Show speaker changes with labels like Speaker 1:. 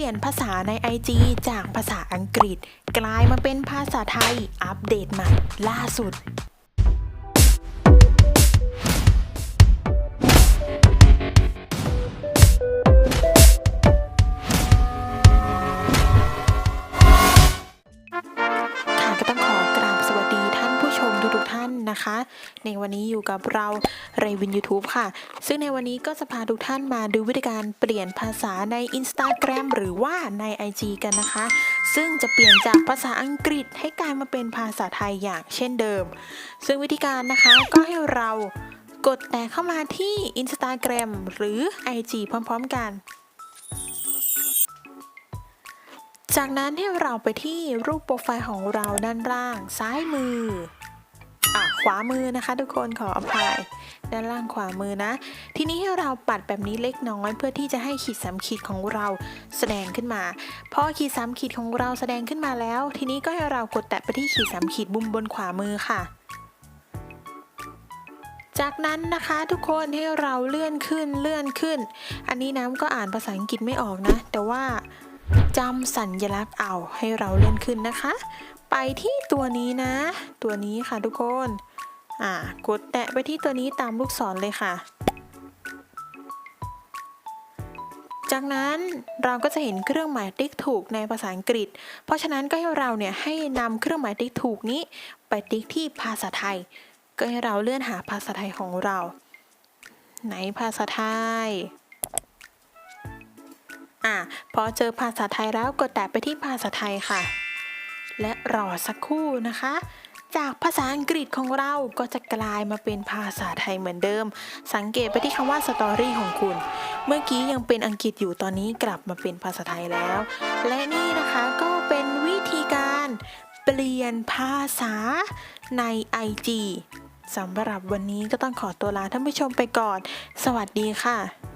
Speaker 1: ลี่ยนภาษาใน IG จากภาษาอังกฤษ กลายมาเป็นภาษาไทย อัปเดตใหม่ล่าสุด นะคะ ในวันนี้อยู่กับเราเรวิน YouTube ค่ะ ซึ่งในวันนี้ก็จะพาทุกท่านมาดูวิธีการเปลี่ยนภาษาใน Instagram หรือว่าใน IG กันนะคะ ซึ่งจะเปลี่ยนจากภาษาอังกฤษให้กลายมาเป็นภาษาไทยอย่างเช่นเดิม ซึ่งวิธีการนะคะก็ให้เรากดแต่เข้ามาที่ Instagram หรือ IG พร้อม ๆ กันจากนั้นให้เราไปที่รูปโปรไฟล์ของเราด้านล่างซ้ายมือ อะขวามือนะคะทุกคนขออภัยด้านล่างขวามือนะ ทีนี้ให้เราปัดแบบนี้เล็กน้อยเพื่อที่จะให้ขีดสามขีดของเราแสดงขึ้นมา พอขีดสามขีดของเราแสดงขึ้นมาแล้ว ทีนี้ก็ให้เรากดแตะไปที่ขีดสามขีดบุมบนขวามือค่ะ จากนั้นนะคะทุกคนให้เราเลื่อนขึ้นเลื่อนขึ้น อันนี้น้ำก็อ่านภาษาอังกฤษไม่ออกนะ แต่ว่า จำสัญลักษณ์เอาให้เราเลื่อนขึ้นนะคะ ไปที่ตัวนี้นะ ตัวนี้ค่ะทุกคน อ่ากดแตะไปที่ตัวนี้ตามลูกศรเลยค่ะ จากนั้นเราก็จะเห็นเครื่องหมายติ๊กถูกในภาษาอังกฤษ เพราะฉะนั้นก็ให้เราเนี่ยให้นำเครื่องหมายติ๊กถูกนี้ ไปติ๊กที่ภาษาไทย ก็ให้เราเลื่อนหาภาษาไทยของเรา ไหนภาษาไทย อะพอเจอภาษาไทยแล้วกดแตะไปที่ภาษาไทยค่ะ และรอสักครู่นะคะ จากภาษาอังกฤษของเราก็จะกลายมาเป็นภาษาไทยเหมือนเดิม สังเกตไปที่คำว่าสตอรี่ของคุณ เมื่อกี้ยังเป็นอังกฤษอยู่ตอนนี้กลับมาเป็นภาษาไทยแล้ว และนี่นะคะก็เป็นวิธีการเปลี่ยนภาษาใน IG สำหรับวันนี้ก็ต้องขอตัวลาท่านผู้ชมไปก่อน สวัสดีค่ะ